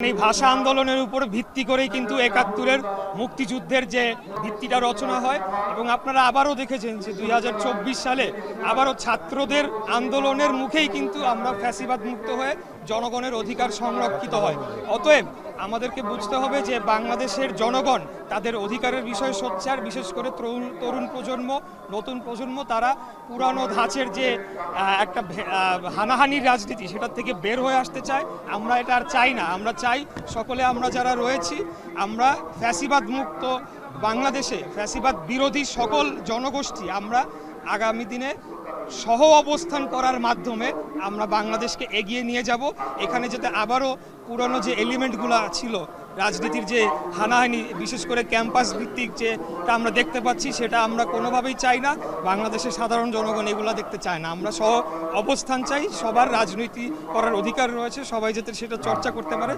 এই ভাষা আন্দোলনের উপর ভিত্তি করেই কিন্তু একাত্তরের মুক্তিযুদ্ধের যে ভিত্তিটা রচনা হয় এবং আপনারা আবারও দেখেছেন যে দুই হাজার চব্বিশ সালে আবারও ছাত্রদের আন্দোলনের মুখেই কিন্তু আমরা ফ্যাসিবাদ মুক্ত হয়ে জনগণের অধিকার সংরক্ষিত হয়। অতএব আমাদেরকে বুঝতে হবে যে বাংলাদেশের জনগণ তাদের অধিকারের বিষয়ে সোচ্চার বিশেষ করে তরুণ তরুণ প্রজন্ম, নতুন প্রজন্ম, তারা পুরানো ধাঁচের যে একটা হানাহানির রাজনীতি সেটার থেকে বের হয়ে আসতে চায়। আমরা এটা আর চাই না। আমরা চাই সকলে আমরা যারা রয়েছি, আমরা ফ্যাসিবাদ মুক্ত বাংলাদেশে, ফ্যাসিবাদ বিরোধী সকল জনগোষ্ঠী, আমরা আগামী দিনে সহ অবস্থান করার মাধ্যমে আমরা বাংলাদেশকে এগিয়ে নিয়ে যাব। এখানে যাতে আবারও পুরনো যে এলিমেন্টগুলো ছিল, রাজনীতির যে হানাহানি, বিশেষ করে ক্যাম্পাস ভিত্তিক যে তা আমরা দেখতে পাচ্ছি, সেটা আমরা কোনোভাবেই চাই না। বাংলাদেশের সাধারণ জনগণ এগুলো দেখতে চায় না। আমরা সহ অবস্থান চাই, সবার রাজনীতি করার অধিকার রয়েছে, সবাই যাতে সেটা চর্চা করতে পারে।